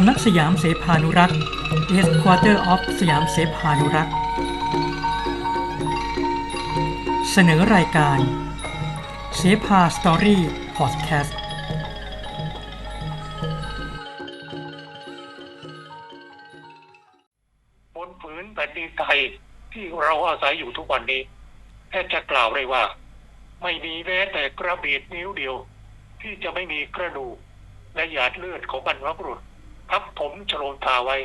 ำนักสยามเสพานุรักษ์ Headquarter of สยามเสพานุรักษ์ เสนอรายการเสพาสตอรี่พอดแคสต์บนผืนแผ่นดินไทยที่เราอาศัยอยู่ทุกวันนี้แทบจะกล่าวได้ว่า ไม่มีแม้แต่กระเบียดนิ้วเดียว ที่จะไม่มีกระดูกและหยาดเลือดของบรรพบุรุษ ทับถมชโลมทาไว้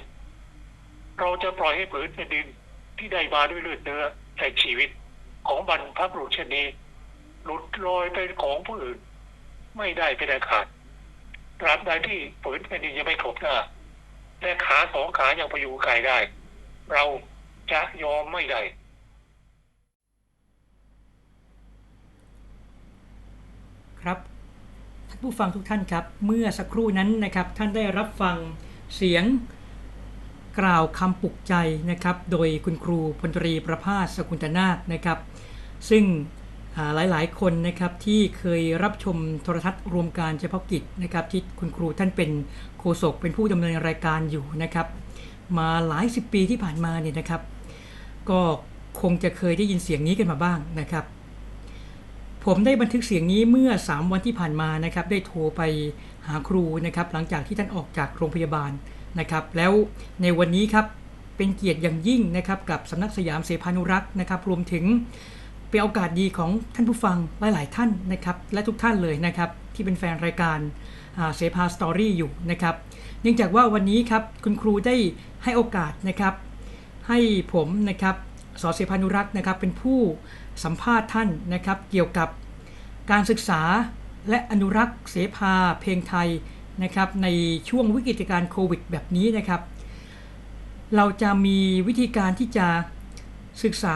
เราจะปล่อยให้ผืนแผ่นดินที่ได้มาด้วยเลือดเนื้อและชีวิตของบรรพบุรุษเช่นนี้หลุดลอยเป็นของผู้อื่น ไม่ได้เป็นอาขาดตราบใดที่ผืนแผ่นดินยังไม่ครบหน้าและขาสองขายังพยุงกายได้ เราจะยอมไม่ได้ครับ ผู้ฟังทุกท่านครับ เมื่อสักครู่นั้นนะครับท่านได้รับฟังเสียงกล่าวคำปลุกใจนะครับ โดยคุณครูพลตรีประภาสสกุลตนาคนะครับ ซึ่งหลายๆ คนนะครับที่เคยรับชมโทรทัศน์รวมการเฉพาะกิจนะครับที่คุณครูท่านเป็นโฆษกเป็นผู้ดำเนินรายการอยู่นะครับ มาหลายสิบปีที่ผ่านมาเนี่ยนะครับ ก็คงจะเคยได้ยินเสียงนี้กันมาบ้างนะครับ ผมได้บันทึกเสียงนี้เมื่อ 3 วันที่ผ่านมานะครับ ได้โทรไปหาครูนะครับ หลังจากที่ท่านออกจากโรงพยาบาลนะครับ แล้วในวันนี้ครับเป็นเกียรติอย่างยิ่งนะครับ กับสำนักสยามเสพานุรักษ์นะครับ รวมถึงเป็นโอกาสดีของท่านผู้ฟังหลาย ๆ ท่านนะครับ และทุกท่านเลยนะครับ ที่เป็นแฟนรายการเสพาสตอรี่อยู่นะครับ เนื่องจากว่าวันนี้ครับคุณครูได้ให้โอกาสนะครับ ให้ผมนะครับสอเสพานุรักษ์นะครับเป็นผู้สัมภาษณ์ท่านนะครับ เกี่ยวกับ การศึกษาและอนุรักษ์เสภาเพลงไทยนะครับในช่วงวิกฤตการณ์โควิดแบบนี้นะครับ เราจะมีวิธีการที่จะศึกษา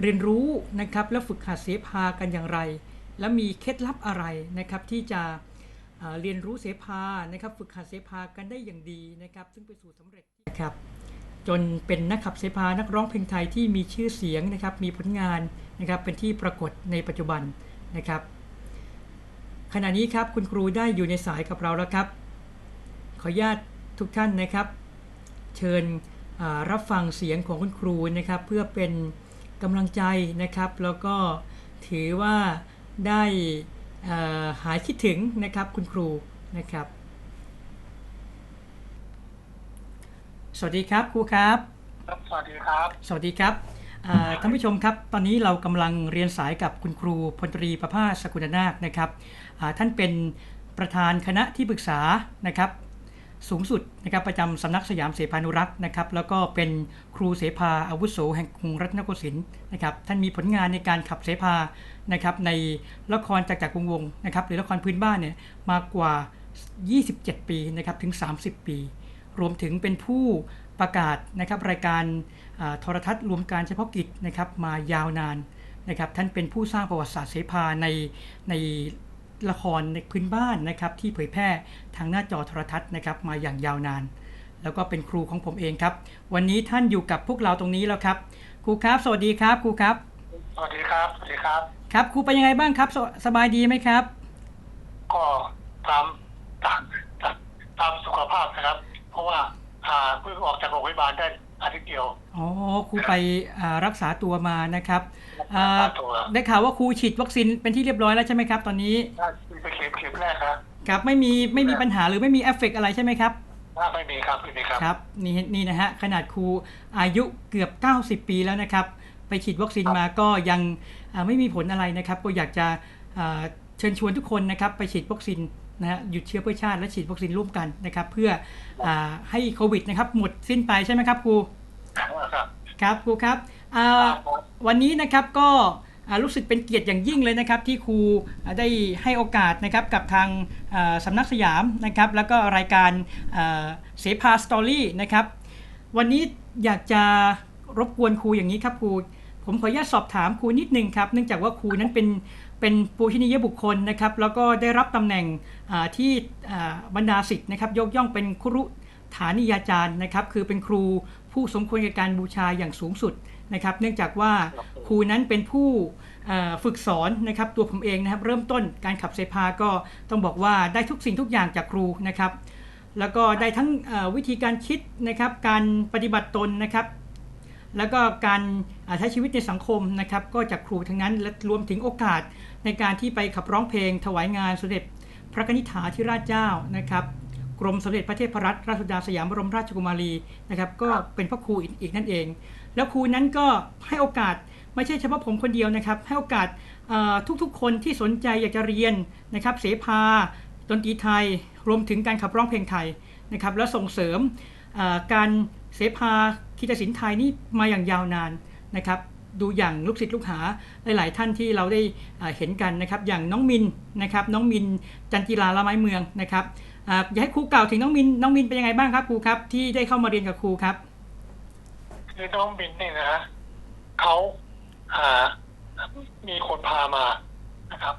เรียนรู้นะครับและฝึกหัดเสภากันอย่างไร และมีเคล็ดลับอะไรนะครับที่จะเเรียนรู้เสภานะครับฝึกหัดเสภากันได้อย่างดีนะครับ ซึ่งเป็นสูตรสำเร็จนะครับจนเป็นนักขับเสภานักร้องเพลงไทยที่มีชื่อเสียงนะครับมีผลงานนะครับเป็นที่ปรากฏในปัจจุบัน นะครับ ขณะนี้ครับคุณครูได้อยู่ในสายกับเราแล้วครับ ขออนุญาตทุกท่านนะครับ เชิญอ่ารับฟังเสียงของคุณครูนะครับ เพื่อเป็นกำลังใจนะครับ แล้วก็ถือว่าได้อ่าหายคิดถึงนะครับคุณครูนะครับ สวัสดีครับครูครับครับสวัสดีครับ สวัสดีครับอ่า ท่านผู้ชมครับ ตอนนี้เรากำลังเรียนสายกับคุณครูพลตรีประภาสกุลนาคนะครับท่านเป็นประธานคณะที่ปรึกษานะครับสูงสุดนะครับประจำสำนักสยามเสพานุรักษ์นะครับแล้วก็เป็นครูเสภาอาวุโสแห่งกรุงรัตนโกสินทร์นะครับท่านมีผลงานในการขับเสภานะครับในละครจากจากวงวงนะครับหรือละครพื้นบ้านเนี่ยมากกว่า 27 ปีนะครับถึง 30 ปี รวมถึงเป็นผู้ประกาศนะครับรายการ โทรทัศน์รวมการเฉพาะกิจนะครับมายาวนานนะครับท่านเป็นผู้สร้างประวัติศาสตร์เสภาในในละครในพื้นบ้านนะครับที่เผยแพร่ทางหน้าจอโทรทัศน์นะครับมาอย่างยาวนาน แล้วก็เป็นครูของผมเองครับ วันนี้ท่านอยู่กับพวกเราตรงนี้แล้วครับครูครับ สวัสดีครับครูครับ สวัสดีครับ สวัสดีครับ ครับครูเป็นยังไงบ้างครับสสบายดีไหมครับ ก็ตามตามตามตามสุขภาพนะครับ เพราะว่าอ่าเพิ่งออกจากโรงพยาบาลได้ อาทิตย์เดียวอ๋อครูไปอ่ารักษาตัวมานะครับรักอ่าษาตัวได้ข่าวว่าครูฉีดวัคซีนเป็นที่เรียบร้อยแล้วใช่ไหมครับ ตอนนี้ถ้าไปเข็มเข็มแรกครับครับไม่มีไม่มีปัญหาหรือไม่มีเอฟเฟกต์อะไรใช่ไหมครับถ้าไม่มีครับไม่มีครับครับนี่นี่นะฮะขนาดครูอายุเกือบ 90 ปีแล้วนะครับ ไปฉีดวัคซีนมาก็ยังอ่าไม่มีผลอะไรนะครับ ก็อยากจะอ่าเชิญชวนทุกคนนะครับ ไปฉีดวัคซีน นะฮะหยุดเชื้อเพื่อชาติและฉีดวัคซีนร่วมกันนะครับ เพื่ออาให้โควิดนะครับ หมดสิ้นไปใช่ไหมครับครูครับครับครูครับอ่าวันนี้นะครับก็อ่ารู้สึกเป็นเกียรติอย่างยิ่งเลยนะครับที่ครูอ่าได้ให้โอกาสนะครับกับทางอ่าสำนักสยามนะครับ แล้วก็รายการอ่าเสภาสตอรี่นะครับ วันนี้อยากจะรบกวนครูอย่างนี้ครับครูผมขออนุญาตสอบถามครูนิดนึงครับ เนื่องจากว่าครูนั้นเป็น เป็นปูชนียบุคคลนะครับแล้วก็ได้รับตำแหน่งที่บรรดาศิษย์นะครับยกย่องเป็นครุฐานิยาจารย์นะครับคือเป็นครูผู้สมควรแก่การบูชาอย่างสูงสุดนะครับ เนื่องจากว่าครูนั้นเป็นผู้ฝึกสอนนะครับตัวผมเองนะครับเริ่มต้นการขับเสพาก็ต้องบอกว่าได้ทุกสิ่งทุกอย่างจากครูนะครับ แล้วก็ได้ทั้งวิธีการคิดนะครับการปฏิบัติตนนะครับ แล้วก็การใช้ชีวิตในสังคมนะครับก็จากครูทั้งนั้นและรวมถึงโอกาสในการที่ไปขับร้องเพลง ถวายงานสมเด็จพระนิธิฐาธิราชเจ้านะครับกรมสมเด็จพระเทพรัตนราชสุดาสยามบรมราชกุมารีนะครับก็เป็นพระครูอีกนั่นเอง แล้วครูนั้นก็ให้โอกาสไม่ใช่เฉพาะผมคนเดียวนะครับ ให้โอกาสทุกๆ คนที่สนใจอยากจะเรียนนะครับเสภาดนตรีไทยรวมถึงการขับร้องเพลงไทยนะครับและส่งเสริมการเสภา คีตศิลป์ไทยนี่มาอย่างยาวนานนะครับดูอย่างลูกศิษย์ลูกหาหลาย ๆ ท่านที่เราได้เห็นกันนะครับอย่างน้องมินนะครับน้องมินจันจิลาละไม้เมืองนะครับอยากให้ครูกล่าวถึงน้องมินน้องมินเป็นยังไงบ้างครับครูครับ ที่ได้เข้ามาเรียนกับครูครับ คือน้องบินเนี่ยนะเขาอ่ามีคนพามานะครับ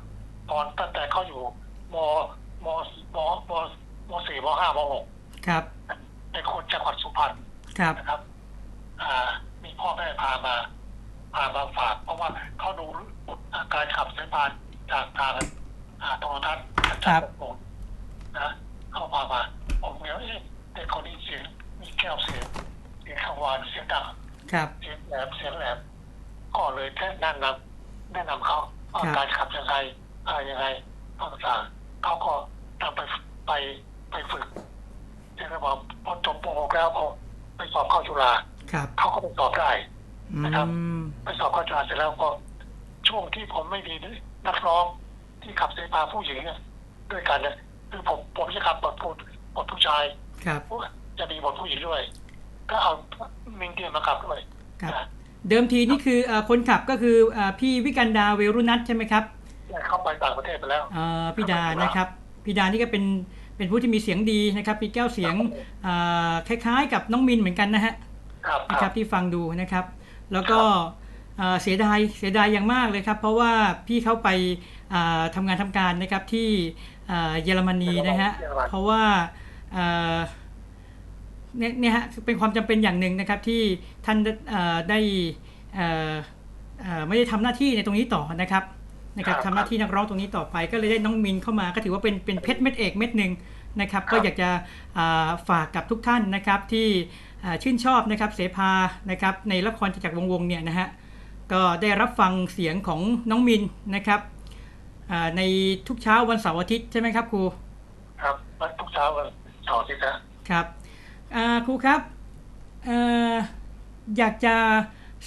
ตอนตั้งแต่เขาอยู่มมมมมสี่มห้ามหกครับเป็นคนจังหวัดสุพรรณครับนะครับ อ่า มีพ่อแม่พามาพามาฝาก เพราะว่าเขาดูการขับสายพานจากทางอ่าโทรทัศน์ครับผมนะเขาพามาผมเนี้ยเอ๊ะเด็กคนนี้เสียงมีแก้วเสียงเสียงขังวานเสียงดังครับ เสียงแหลมเสียงแหลมก็เลยแนะนำแนะนำเขาว่าการขับยังไงอะไรยังไงต่างๆเขาก็นำไปไปไปฝึกเรียกว่าพอจบป .6 แล้วพอไปสอบเข้าจุฬา ครับเขาก็ไปสอบได้อืนะครับมไปสอบเข้าจุฬาเสร็จแล้วก็ช่วงที่ผมไม่มีนักร้องที่ขับเสพาผู้หญิงเนี่ยด้วยกันเนี่ยคือผมผมจะขับบทผู้บทผู้ชายครับจะมีบทผู้หญิงด้วย ก็เอามิงเดียมาขับด้วยครับนะเดิมทีนี่คือเอ่อคนขับก็คือเอ่อพี่วิกันดาเวรุนัทใช่ไหมครับเข้าไปต่างประเทศไปแล้วเอ่อพี่ดานะครับพี่ดานี่ก็เป็นเป็นผู้ที่มีเสียงดีนะครับมีแก้วเสียงเอ่อคล้ายๆ กับน้องมินเหมือนกันนะฮะครับ นะคครัรับบที่ฟังดูนะครับ แล้วก็เอ่อเสียดายเสียดายอย่างมากเลยครับ เพราะว่าพี่เขาไปเอ่อทำงานทำการนะครับที่เอ่อเยอรมนีนะฮะเพราะว่าเอ่อเนี่ยเนี่ยฮะเป็นความจำเป็นอย่างหนึ่งนะครับที่ท่านเอ่อได้เอ่อเอ่อไม่ได้ทำหน้าที่ในตรงนี้ต่อนะครับนะครับทำหน้าที่นักร้องตรงนี้ต่อไป ก็เลยได้น้องมินเข้ามาก็ถือว่าเป็นเป็นเพชรเม็ดเอกเม็ดหนึ่งนะครับ ก็อยากจะอ่าฝากกับทุกท่านนะครับที่อ่า ชื่นชอบนะครับเสภานะครับในละครจากรวงศ์วงศ์เนี่ยนะฮะก็ได้รับฟังเสียงของน้องมินนะครับอ่าในทุกเช้าวันเสาร์อาทิตย์ใช่ไหมครับครูครับวันทุกเช้าวันเสาร์อาทิตย์นะครับอ่าครูครับเอ่ออยากจะ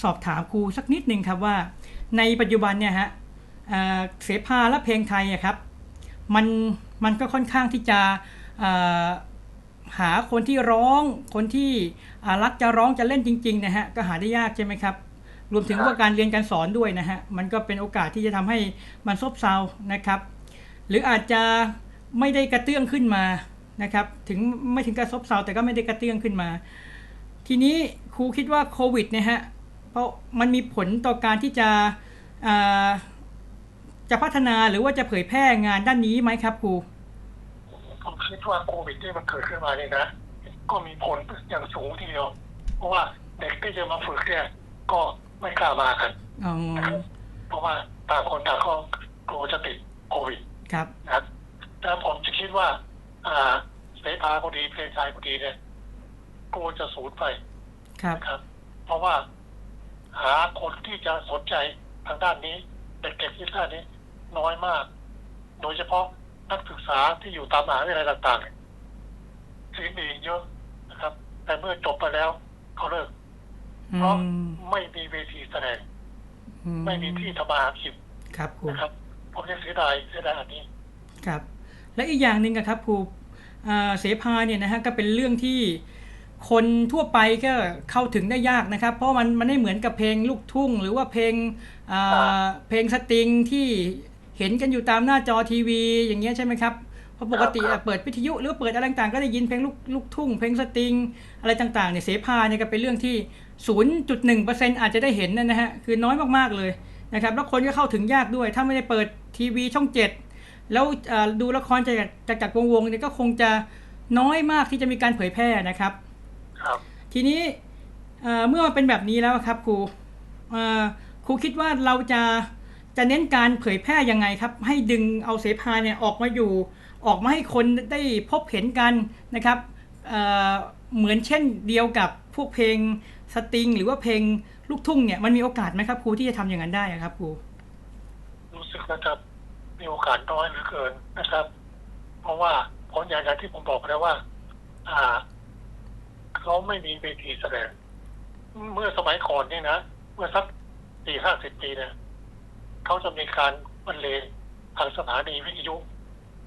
สอบถามครูสักนิดหนึ่งครับว่าในปัจจุบันเนี่ยฮะอ่าเสภาและเพลงไทยอะครับมันมันก็ค่อนข้างที่จะอ่า หาคนที่ร้องคนที่อ่ารักจะร้องจะเล่นจริง ๆ นะฮะก็หาได้ยากใช่ไหมครับ รวมถึงว่าการเรียนการสอนด้วยนะฮะมันก็เป็นโอกาสที่จะทำให้มันซบเซานะครับ หรืออาจจะไม่ได้กระเตื้องขึ้นมานะครับถึงไม่ถึงกับซบเซาแต่ก็ไม่ได้กระเตื้องขึ้นมา ทีนี้ครูคิดว่าโควิดเนี่ยฮะเพราะมันมีผลต่อการที่จะอ่าจะพัฒนาหรือว่าจะเผยแพร่งานด้านนี้ไหมครับครู ผมคิดว่าโควิดที่มันเกิดขึ้นมาเนี่ยนะ ก็มีผลอย่างสูงทีเดียว เพราะว่าเด็กที่จะมาฝึกเนี่ยก็ไม่กล้ามากันอ๋อนะครับเพราะว่าต่างคนต่างก็กลัวจะติดโควิดครับนะครับแต่ผมจะคิดว่า อ่าเสภาพอดีเพลงไทยพอดีเนี่ยกลัวจะสูญไปครับนะครับ เพราะว่าหาคนที่จะสนใจทางด้านนี้เด็กๆที่ด้านนี้น้อยมาก โดยเฉพาะ นักศึกษาที่อยู่ตามมหาวิทยาลัยต่างๆเสียงดีเยอะนะครับ แต่เมื่อจบไปแล้วเขาเลิกอืเพราะมไม่มีเวทีแสดงอืไม่มีที่ทำมาหากินครับครูนะครับ ผมจะเสียดายเสียดายอันนี้ ครับ และอีกอย่างหนึ่งอะครับครูอ่าเสภาเนี่ยนะฮะก็เป็นเรื่องที่คนทั่วไปก็เข้าถึงได้ยากนะครับ เพราะมันมันไม่เหมือนกับเพลงลูกทุ่ง หรือว่าเพลงอ่าเพลงสตริงที่ เห็นกันอยู่ตามหน้าจอทีวี อย่างเงี้ยใช่ไหมครับเพราะปกติครับอะเปิดวิทยุหรือว่าเปิดอะไรต่างๆก็ได้ยินเพลงลูกลูกทุ่ง เพลงสตริง อะไรต่างๆเนี่ยเสพาเนี่ยก็เป็นเรื่องที่ 0.1%อาจจะได้เห็นนะฮะคือน้อยมากๆเลยนะครับแล้วคนก็เข้าถึงยากด้วย ถ้าไม่ได้เปิดทีวีช่องเจ็ดแล้วเอ่อดูละครจากจากจากวงๆเนี่ยก็คงจะน้อยมากที่จะมีการเผยแพร่นะครับ ครับ ทีนี้เอ่อเมื่อมันเป็นแบบนี้แล้วครับครูเอ่อครูคิดว่าเราจะ จะเน้นการเผยแพร่ยังไงครับ ให้ดึงเอาเสภาเนี่ยออกมาอยู่ ออกมาให้คนได้พบเห็นกันนะครับเเหมือนเช่นเดียวกับพวกเพลงสตริง หรือว่าเพลงลูกทุ่งเนี่ยมันมีโอกาสไหมครับครูที่จะทำอย่างนั้นได้ครับครูรู้สึกนะครับมีโอกาสน้อยเหลือเกินนะครับ เพราะว่าผลอย่างอย่างที่ผมบอกแล้วว่า อ่าเขาไม่มีเวทีแสดง เมื่อสมัยก่อนเนี่ยนะ เมื่อสักสี่ห้าสิบปีเนี่ย เขาจะมีการบรรเลงทางสถานีวิทยุ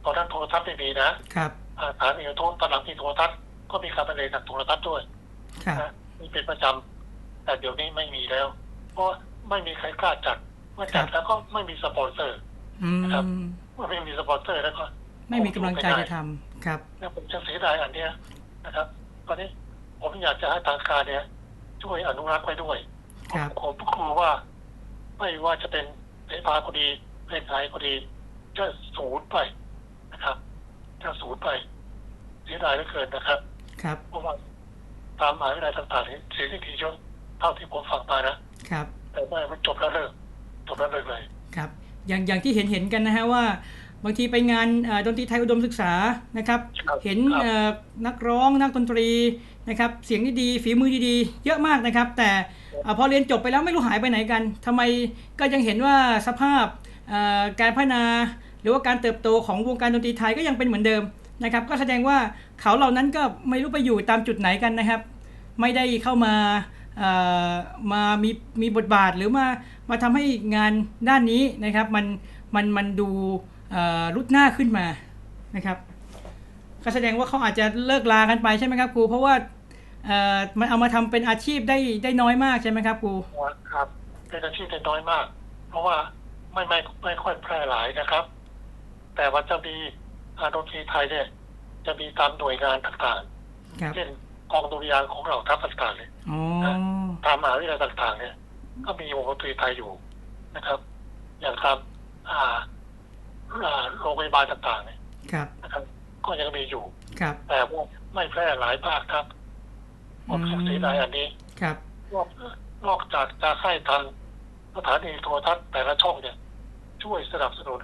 ตอนนั้นโทรทัศน์ไม่มีนะครับอ่าสถานีโทรตอนหลังที่โทรทัศน์ก็มีการบรรเลงทางโทรทัศน์ด้วยครับนะนี่เป็นประจำแต่เดี๋ยวนี้ไม่มีแล้ว เพราะไม่มีใครกล้าจัดเมื่อจัดแล้วก็ไม่มีสปอนเซอร์อืมครับเมื่อไม่มีสปอนเซอร์แล้วก็ไม่มีกำลังใจจะทำครับเนี่ยผมจะเสียดายอันเนี้ยนะครับ ตอนนี้ผมอยากจะให้ทางการเนี่ยช่วยอนุรักษ์ไว้ด้วยครับผมกลัวว่า ไม่ว่าจะเป็น เพลงพาก็ดีเพลงไทยก็ดีจะสูญไปนะครับจะสูญไปเสียดายเหลือเกินนะครับ ครับเพราะว่าตามมหาวิทยาลัยต่างๆนี่เสียทีเยอะเท่าที่ผมฟังมานะครับ แต่ไม่มันจบแล้วเลิกจบแล้วเลิกเลยครับ อย่างอย่างที่เห็นเห็นกันนะฮะว่าบางทีไปงานเอ่อดนตรีไทยอุดมศึกษานะครับครับเห็นครับเอ่อนักร้องนักดนตรี นะครับเสียงดีๆฝีมือดีๆ เยอะมากนะครับ แต่พอเรียนจบไปแล้วไม่รู้หายไปไหนกันทำไมก็ยังเห็นว่าสภาพการพัฒนาหรือว่าการเติบโตของวงการดนตรีไทยก็ยังเป็นเหมือนเดิมนะครับ ก็แสดงว่าเขาเหล่านั้นก็ไม่รู้ไปอยู่ตามจุดไหนกันนะครับ ไม่ได้เข้ามาเอ่อมามีมีบทบาทหรือมามาทำให้งานด้านนี้นะครับ มันมันมันดูรุดหน้าขึ้นมานะครับก็แสดงว่าเขาอาจจะเลิกลากันไปใช่ไหมครับครูเพราะว่า เอ่อมันเอามาทำเป็นอาชีพได้ได้น้อยมากใช่ไหมครับครูครับเป็นอาชีพที่น้อยมาก เพราะว่าไม่ไม่ไม่ค่อยแพร่หลายนะครับ แต่ว่าจะมีอาดนตรีไทยเนี่ย จะมีตามหน่วยงานต่างครับๆเช่นกองดุริยางค์ของเราทัพต่างๆเนี่ยอ๋อตามมหาวิทยาลัยต่าง ๆ เนี่ย ก็มีวงดนตรีไทยอยู่นะครับ อย่างตามอ่าอ่าโรงพยาบาลต่างๆเนี่ยครับนะครับ ก็ยังมีอยู่ครับแต่ว่าไม่แพร่หลายมากครับ ผมเสียดายอันนี้ครับนอกนอกจากจะให้ทางสถานีโทรทัศน์แต่ละช่องเนี่ย ช่วยสนับสนุน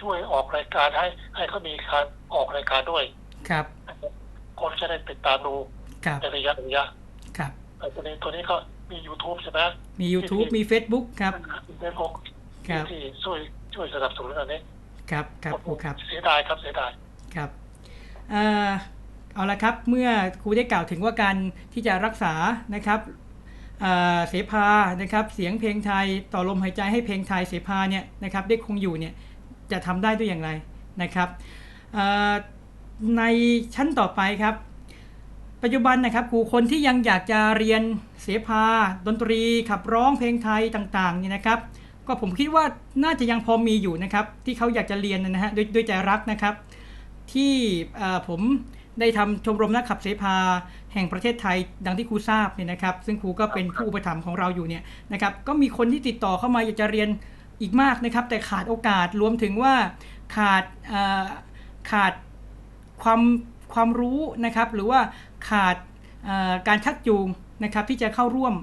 ช่วยออกรายการให้ ให้เขามีการออกรายการด้วย ครับนะครับคนจะได้ติดตามดูครับในระยะระยะครับแต่ตัวนี้ตัวนี้ก็มี YouTube ใช่ไหมมี YouTube มี Facebook ครับเฟซบุ๊กครับที่ช่วยช่วยสนับสนุนอันนี้ ครับครับครูครับเสียดายครับเสียดายครับเอ่อ เอาละครับเมื่อครูได้กล่าวถึงว่าการที่จะรักษานะครับเเสภานะครับเสียงเพลงไทยต่อลมหายใจให้เพลงไทยเสภาเนี่ยนะครับได้คงอยู่เนี่ยจะทำได้ด้วยอย่างไรนะครับในชั้นต่อไปครับ ปัจจุบันนะครับครูคนที่ยังอยากจะเรียนเสภา ดนตรีขับร้องเพลงไทยต่างๆเนี่ยนะครับ ก็ผมคิดว่าน่าจะยังพอมีอยู่นะครับที่เขาอยากจะเรียนนะฮะด้วยด้วยใจรักนะครับ ที่ผม ได้ทำชมรมนักขับเสพาแห่งประเทศไทยดังที่ครูทราบเนี่ยนะครับ ซึ่งครูก็เป็นผู้อุปถัมภ์ของเราอยู่เนี่ยนะครับก็มีคนที่ติดต่อเข้ามาอยากจะเรียนอีกมากนะครับ แต่ขาดโอกาสรวมถึงว่าขาดขาดความความรู้นะครับ หรือว่าขาดการชักจูงนะครับที่จะเข้าร่วม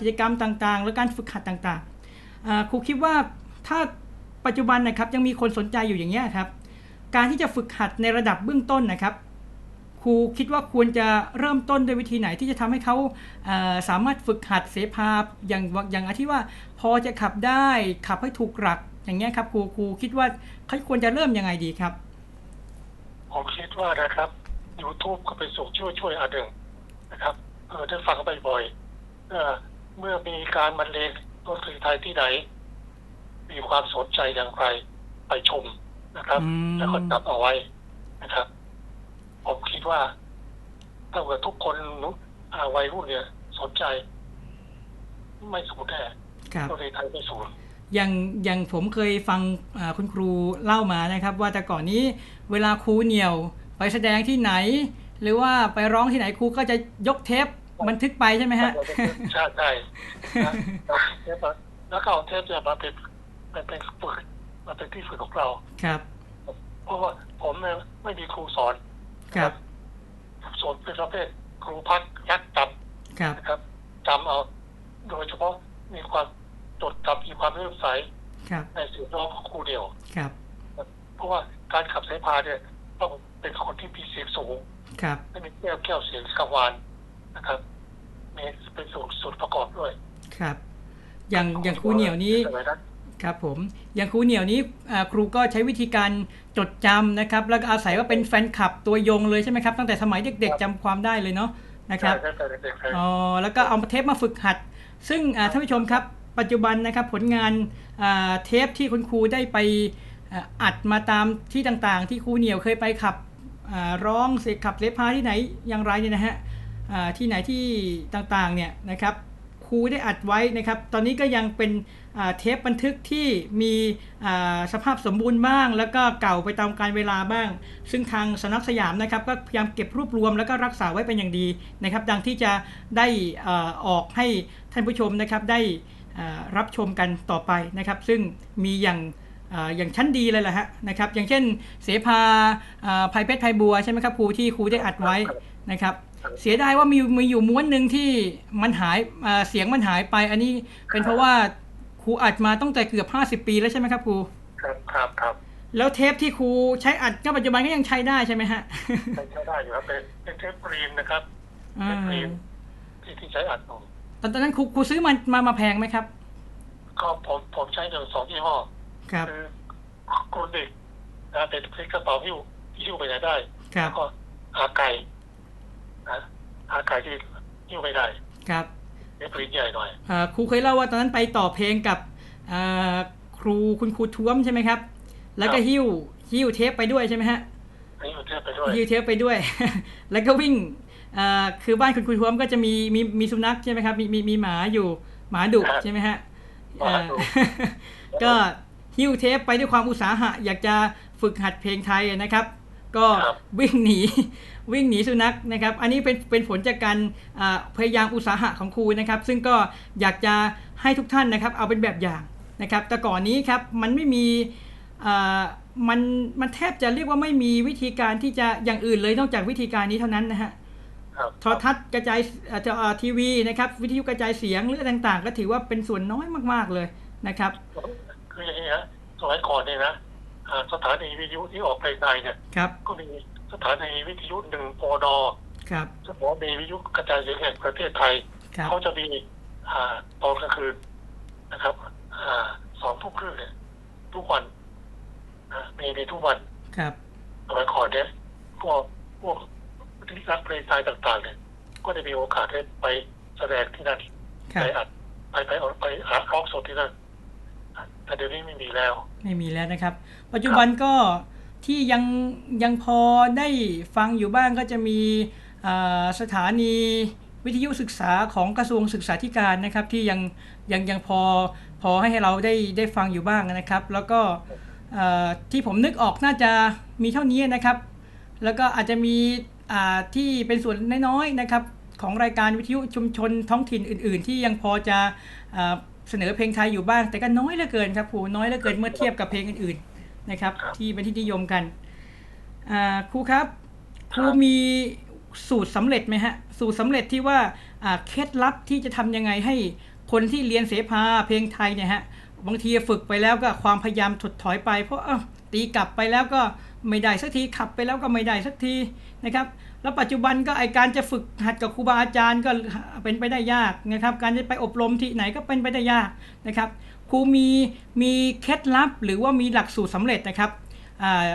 กิจกรรมต่างๆ และการฝึกหัดต่างๆครูคิดว่าถ้าปัจจุบันนะครับยังมีคนสนใจอยู่อย่างนี้ครับการที่จะฝึกหัดในระดับเบื้องต้นนะครับ ครูคิดว่าควรจะเริ่มต้นด้วยวิธีไหนที่จะทำให้เขาเอ่อสามารถฝึกหัดเสพาอย่างอย่างที่ว่า พอจะขับได้ขับให้ถูกหลักอย่างเงี้ยครับครูครูคิดว่าเขาควรจะเริ่มยังไงดีครับ ผมคิดว่านะครับ YouTube ก็เป็นส่วนช่วยช่วยอันหนึ่งนะครับเออได้ฟังบ่อยๆเออเมื่อมีการบรรเลงดนตรีไทยที่ไหน มีความสนใจอย่างไรไปชมนะครับอืมแล้วก็จับเอาไว้นะครับ ผมคิดว่าถ้าเกิดทุกคนอ่าวัยรุ่นเนี่ย สนใจ ไม่สูญแน่ครับดนตรีไทยไม่สูญอย่างอย่างผมเคยฟังอ่าคุณครูเล่ามานะครับ ว่าแต่ก่อนนี้เวลาครูเหนี่ยวไปแสดงที่ไหน หรือว่าไปร้องที่ไหนครูก็จะยกเทปบันทึกไปใช่ไหมฮะใช่ใช่นะเทปอะแล้วก็เอาเทปเนี่ยมาเป็นเป็นเป็นฝึกมาเป็นที่ฝึกของเราครับ เพราะว่าผมเนี่ยไม่มีครูสอน ครับสอนเป็นประเภทครูพักยักจครับำนะครับจำเอาโดยเฉพาะมีความจดจำมีความเลื่อมใสครับในเสียงร้องของครูเดียวครับ เพราะว่าการขับเสพาเนี่ยต้องเป็นคนที่มีเสียงสูงครับไม่มีแก้วแก้วเสียงกังวานนะครับมีเป็นส่วนส่วนประกอบด้วย ครับ อย่างอย่างครูเหนี่ยวนี้สมัยนั้น ครับผมอย่างครูเหนี่ยวนี้อ่าครูก็ใช้วิธีการจดจำนะครับ แล้วก็อาศัยว่าเป็นแฟนคลับตัวยงเลยใช่ไหมครับ ตั้งแต่สมัยเด็กๆจำความได้เลยเนาะนะครับใช่ตั้งแต่เด็กๆเลยอ๋อแล้วก็เอาเทปมาฝึกหัด ซึ่งอ่าท่านผู้ชมครับปัจจุบันนะครับผลงานอ่าเทปที่คุณครูได้ไปอ่าอัดมาตามที่ต่างๆ ที่ครูเหนี่ยวเคยไปขับอ่าร้องเสกขับเสพาที่ไหนอย่างไรเนี่ยนะฮะอ่าที่ไหนที่ต่างๆเนี่ยนะครับค รูได้อัดไว้นะครับ ตอนนี้ก็ยังเป็นเทปบันทึกที่มีสภาพสมบูรณ์บ้าง แล้วก็เก่าไปตามการเวลาบ้าง ซึ่งทางสนักสยามนะครับก็พยายามเก็บรวบรวมแล้วก็รักษาไว้เป็นอย่างดีนะครับ ดังที่จะได้อออกให้ท่านผู้ชมนะครับได้รับชมกันต่อไปนะครับ ซึ่งมีอย่างอย่างชั้นดีเลยแหละฮะนะครับ อย่างเช่น เสภาภัยเพชรภัยบัวใช่ไหมครับครูที่ครูได้อัดไว้นะครับ เสียดายว่ามีมีอยู่ม้วนหนึ่งที่มันหายเอ่อเสียงมันหายไป อันนี้เป็นเพราะว่าครูอัดมาตั้งแต่เกือบ50ปีแล้วใช่ไหมครับครูครับครับครับแล้วเทปที่ครูใช้อัดก็ปัจจุบันก็ยังใช้ได้ใช่ไหมฮะใช้ได้อยู่ครับเป็นเป็นเทปรีมนะครับอ่าเป็นรีมที่ที่ใช้อัดผมตอนตอนนั้นครูครูซื้อมามามาแพงไหมครับ ก็ผมผมใช้หนึ่งสองยี่ห้อครับคือกรุนิกนะเป็นพลิกกระเป๋าหิ้วหิ้วไปไหนได้ ครับแล้วก็อาไก่ นะอาไก่ที่หิ้วไม่ได้ครับเป็นปริ้นใหญ่หน่อยเอ่อครูเคยเล่าว่าตอนนั้นไปต่อเพลงกับเอ่อครูคุณครูท้วมใช่ไหมครับ แล้วก็ครับหิ้วหิ้วเทปไปด้วยใช่ไหมฮะอันนี้มันเทียบไปด้วยหิ้วเทปไปด้วย แล้วก็วิ่งเอ่อคือบ้านคุณครูท้วมก็จะมีมีมีสุนัขใช่ไหมครับมีมีมีหมาอยู่หมาดุใช่ไหมฮะหมาดุเอ่อก็หิ้วเทปไปด้วยความอุตสาหะ อยากจะฝึกหัดเพลงไทยนะครับ ก็วิ่งหนี วิ่งหนีสุนัขนะครับ อันนี้เป็นเป็นผลจากการอ่าพยายามอุตสาหะของครูนะครับ ซึ่งก็อยากจะให้ทุกท่านนะครับ เอาเป็นแบบอย่างนะครับ แต่ก่อนนี้ครับมันไม่มีอ่ามันมันแทบจะเรียกว่าไม่มีวิธีการที่จะอย่างอื่นเลยนอกจากวิธีการนี้เท่านั้นนะฮะครับโทรทัศน์กระจายเอ่อเอ่อทีวีนะครับ วิทยุกระจายเสียงหรืออะไรต่างๆ ก็ถือว่าเป็นส่วนน้อยมากๆเลยนะครับคืออย่างนี้ฮะสมัยก่อนเนี่ยนะอ่าสถานีวิทยุที่ออกเพลงไทยเนี่ยครับก็มี สถานีวิทยุหนึ่งปอดครับ สถานีวิทยุกระจายเสียงแห่งประเทศไทย ครับ เขาจะมีอ่าตอนกลางคืนนะครับอ่าสองทุ่มครึ่งเนี่ยทุกวันอ่ามีมีทุกวันครับ สมัยก่อนเนี่ยพวกพวกที่รักเพลงไทยต่าง ๆ เนี่ย ก็ได้มีโอกาสได้ไปแสดงที่นั่นครัไปบ อัดไปไปเอาไปอัดร้องสดที่นั่นอะแต่เดี๋ยวนี้ไม่มีแล้ว ไม่มีแล้วนะครับ ปัจจุบันก็ ที่ยังยังพอได้ฟังอยู่บ้างก็จะมีสถานีวิทยุศึกษาของกระทรวงศึกษาธิการนะครับที่ยังยังยังพอพอให้เราได้ได้ฟังอยู่บ้างนะครับ แล้วก็ที่ผมนึกออกน่าจะมีเท่านี้นะครับ แล้วก็อาจจะมีที่เป็นส่วนน้อยๆนะครับของรายการวิทยุชุมชนท้องถิ่นอื่น ๆ ที่ยังพอจะอ่าเสนอเพลงไทยอยู่บ้าง แต่ก็น้อยเหลือเกินครับครูน้อยเหลือเกินเมื่อเทียบกับเพลงอื่นๆ นะครับครับ ที่เป็นที่นิยมกันอ่าครูครับครูมีสูตรสำเร็จไหมฮะ สูตรสำเร็จที่ว่าอ่าเคล็ดลับที่จะทำยังไงให้คนที่เรียนเสภาเพลงไทยเนี่ยฮะบางทีฝึกไปแล้วก็ความพยายามถดถอยไป เพราะเอ้าตีกลับไปแล้วก็ไม่ได้สักทีขับไปแล้วก็ไม่ได้สักทีนะครับแล้วปัจจุบันก็ไอการจะฝึกหัดกับครูบาอาจารย์ก็เป็นไปได้ยากนะครับ การจะไปอบรมที่ไหนก็เป็นไปได้ยากนะครับค รูมีมีเคล็ดลับ หรือว่ามีหลักสูตรสำเร็จนะครับอ่า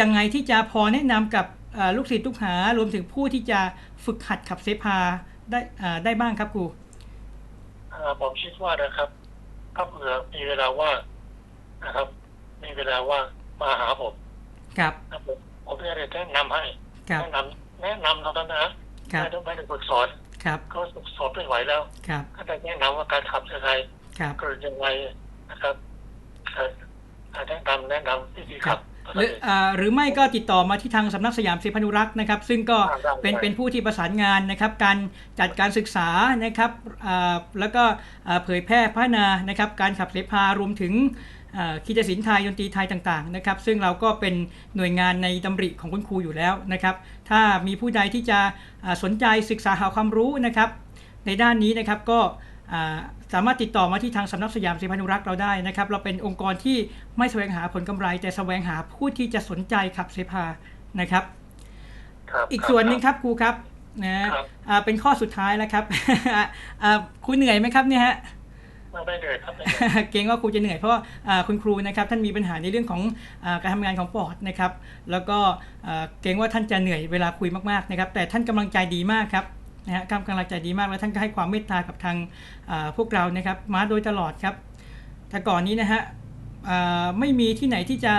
ยังไงที่จะพอแนะนำกับอ่าลูกศิษย์ลูกหารวมถึงผู้ที่จะฝึกหัดขับเสพาได้อ่าได้บ้างครับครูอ่าผมคิดว่านะครับถ้าเผื่อมีเวลาว่างนะครับ มีเวลาว่างมาหาผมครับนะครับผมผมจะได้แนะนำให้ครับแนะนำแนะนำเท่านั้นนะครับไม่ได้ไม่ได้ฝึกสอนครับเขาฝึกสอนไม่ไหวแล้วครับก็ได้แนะนำว่าการขับยังไง ครับเกิดยังไงนะครับเอ่อแนะนำแนะนำวิธีขับหรืออ่าหรือไม่ก็ติดต่อมาที่ทางสำนักสยามศิลปานุรักษ์นะครับ ซึ่งก็เป็นเป็นผู้ที่ประสานงานนะครับ การจัดการศึกษานะครับอ่าแล้วก็อ่าเผยแพร่พัฒนานะครับ การขับเสพารวมถึงอ่าคีตศิลป์ไทยดนตรีไทยต่างๆนะครับ ซึ่งเราก็เป็นหน่วยงานในดำริของคุณครูอยู่แล้วนะครับ ถ้ามีผู้ใดที่จะอ่าสนใจศึกษาหาความรู้นะครับ ในด้านนี้นะครับก็อ่า สามารถติดต่อมาที่ทางสำนักสยามศิลปานุรักษ์เราได้นะครับ เราเป็นองค์กรที่ไม่แสวงหาผลกำไร แต่แสวงหาผู้ที่จะสนใจขับเสพานะครับครับอีกส่วนหนึ่งครับครูครับนะครับอ่าเป็นข้อสุดท้ายแล้วครับอ่าครูเหนื่อยไหมครับเนี่ยฮะไม่ไม่เหนื่อยครับไม่เหนื่อยเกรงว่าครูจะเหนื่อยเพราะว่าอ่าคุณครูนะครับท่านมีปัญหาในเรื่องของอาการทำงานของปอดนะครับ แล้วก็อ่าเกรงว่าท่านจะเหนื่อยเวลาคุยมากๆนะครับ แต่ท่านกำลังใจดีมากครับ นะฮะกำลังใจดีมากแล้วท่านก็ให้ความเมตตากับทางพวกเรานะครับ มาโดยตลอดครับ แต่ก่อนนี้นะฮะไม่มีที่ไหนที่จะ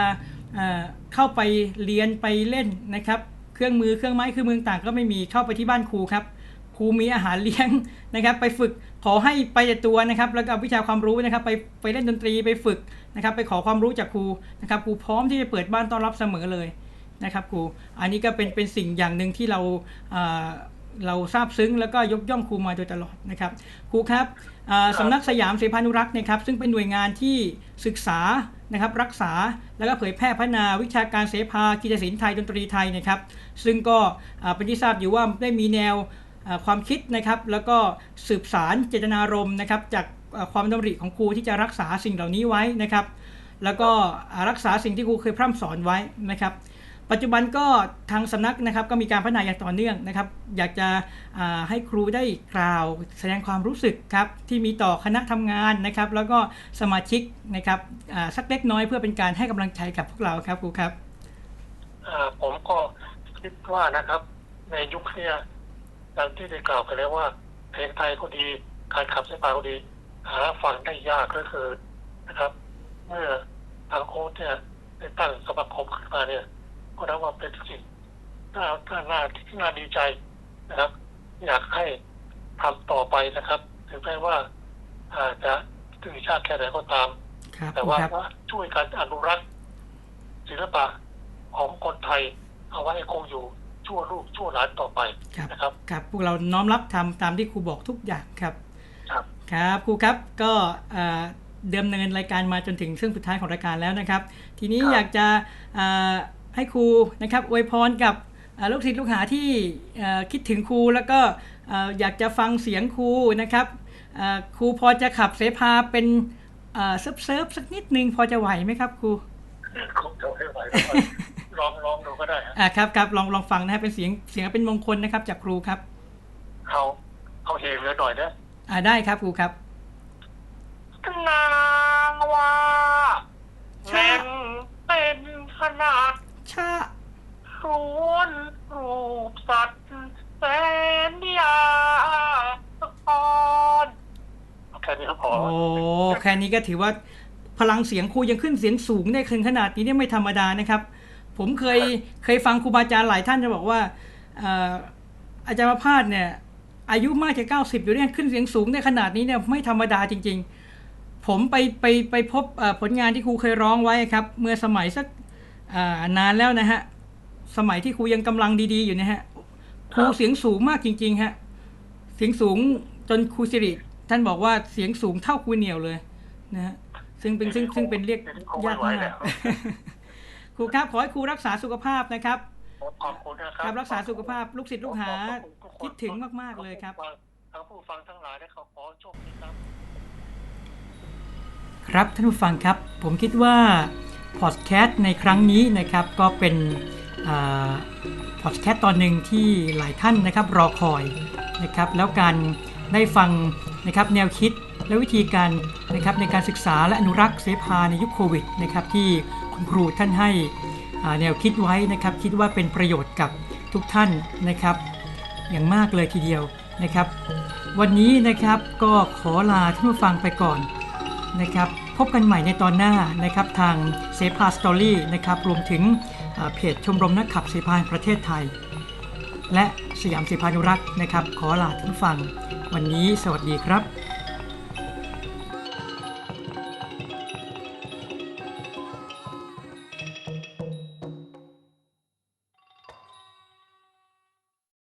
เข้าไปเรียนไปเล่นนะครับ เครื่องมือเครื่องไม้เครื่องมือต่างก็ไม่มีเข้าไปที่บ้านครูครับครูมีอาหารเลี้ยงนะครับ ไปฝึกขอให้ไปแต่ตัวนะครับ แล้วก็วิชาความรู้นะครับ ไปไปเล่นดนตรีไปฝึกนะครับ ไปขอความรู้จากครูนะครับครูพร้อมที่จะเปิดบ้านต้อนรับเสมอเลยนะครับครูอันนี้ก็เป็นเป็นสิ่งอย่างหนึ่งที่เรา เราทราบซึ้งแล้วก็ยกย่องครูมาโดยตลอดนะครับครูครับอ่าสำนักสยามเสพานุรักษ์นะครับซึ่งเป็นหน่วยงานที่ศึกษานะครับรักษาแล้วก็เผยแพร่พัฒนาวิชาการเสภากีตศิลป์ไทยดนตรีไทยนะครับซึ่งก็อ่าเป็นที่ทราบอยู่ว่าได้มีแนวอ่าความคิดนะครับแล้วก็สืบสารเจตนารมณ์นะครับจากอ่าความดำริของครูที่จะรักษาสิ่งเหล่านี้ไว้นะครับ แล้วก็อ่ารักษาสิ่งที่ครูเคยพร่ำสอนไว้นะครับ ปัจจุบันก็ทางสำนักนะครับก็มีการพัฒนาอย่างต่อเนื่องนะครับ อยากจะให้ครูได้กล่าวแสดงความรู้สึกครับที่มีต่อคณะทำงานนะครับ แล้วก็สมาชิกนะครับสักเล็กน้อยเพื่อเป็นการให้กำลังใจกับพวกเราครับครูครับผมก็คิดว่านะครับในยุคเนี้ยดังที่ได้กล่าวไปแล้วว่าเพลงไทยก็ดี การขับสายพาก็ดี หาฟังได้ยากเหลือนนะครับ เมื่อทางโค้ชเนี่ยได้ตั้งสมาคมขึ้นมาเนี่ย ก็นับว่าเป็นสิ่งน่าน่าน่าน่าดีใจนะครับ อยากให้ทำต่อไปนะครับถึงแม้ว่าอาจจะถึงชาติแค่ไหนก็ตามครับแต่ครูว่าครับช่วยกันอนุรักษ์ศิลปะของคนไทย เอาไว้ให้คงอยู่ชั่วลูกชั่วหลานต่อไปครับนะครับครับพวกเราน้อมรับทำตามที่ครูบอกทุกอย่างครับ ครับครับครูครับก็เอ่อเดิมเนินรายการมาจนถึงช่วงสุดท้ายของรายการแล้วนะครับ ทีนี้ครับอยากจะเอ่อ ให้ครูนะครับอวยพรกับเอ่อลูกศิษย์ลูกหาที่เอ่อคิดถึงครูแล้วก็เอ่ออยากจะฟังเสียงครูนะครับเอ่อครูพอจะขับเสพาเป็นเอ่อเซิร์ฟเซิร์ฟสักนิดนึงพอจะไหวไหมครับครูคงจะไม่ไหวแล้วลองลองดูก็ได้ฮะอ่าครับครับลองลองฟังนะครับเป็นเสียงเสียงเป็นมงคลนะครับ จากครูครับเอาเอาเฮเหลือหน่อยนะอ่าได้ครับครูครับนางว่าแน่นเป็นขนาด ชาสวนรูปสัตว์แสนยาสะกอนแค่นี้ก็พอโอ้แค่นี้ก็ถือว่าพลังเสียงครูยังขึ้นเสียงสูงได้ถึงขนาดนี้เนี่ยไม่ธรรมดานะครับ ผมเคยเคยฟังครูบาอาจารย์หลายท่านจะบอกว่าเอ่ออาจารย์ประพาสเนี่ย อายุมากจะเก้าสิบอยู่เนี่ยขึ้นเสียงสูงได้ขนาดนี้เนี่ยไม่ธรรมดาจริง ๆ ผมไปไปไปพบเอ่อผลงานที่ครูเคยร้องไว้ครับ เมื่อสมัยสักอ่า นานแล้วนะฮะ สมัยที่ครูยังกำลังดีๆอยู่นะฮะ ครูเสียงสูงมากจริง ๆ ฮะ เสียงสูงจนครูสิริท่านบอกว่าเสียงสูงเท่าครูเหนียวเลย นะฮะ ซึ่งเป็นซึ่งซึ่งเป็นเรียกยากมากครูครับขอให้ครูรักษาสุขภาพนะครับขอบคุณนะคครัรับบรักษาสุขภาพลูกศิษย์ลูกหาขอบคุณทุกนคิดถึงมาก ๆ เลยครับทั้งผู้ฟังทั้งหลายได้ขอขอโชคดีครับ ครับท่านผู้ฟังครับ ผมคิดว่า พอดแคสต์ในครั้งนี้นะครับก็เป็นพอดแคสต์ตอนหนึ่งที่หลายท่านนะครับรอคอยนะครับ แล้วการได้ฟังนะครับแนวคิดและวิธีการนะครับในการศึกษาและอนุรักษ์เสพาในยุคโควิดนะครับที่คุณครูท่านให้แนวคิดไว้นะครับ คิดว่าเป็นประโยชน์กับทุกท่านนะครับ อย่างมากเลยทีเดียวนะครับ วันนี้นะครับก็ขอลาท่านผู้ฟังไปก่อนนะครับ พบกันใหม่ในตอนหน้านะครับทางเซพาสตอรี่นะครับรวมถึงเพจชมรมนักขับเสพานประเทศไทย และสยามสิพานุรักษ์นะครับ ขอลาท่านฟัง วันนี้สวัสดีครับ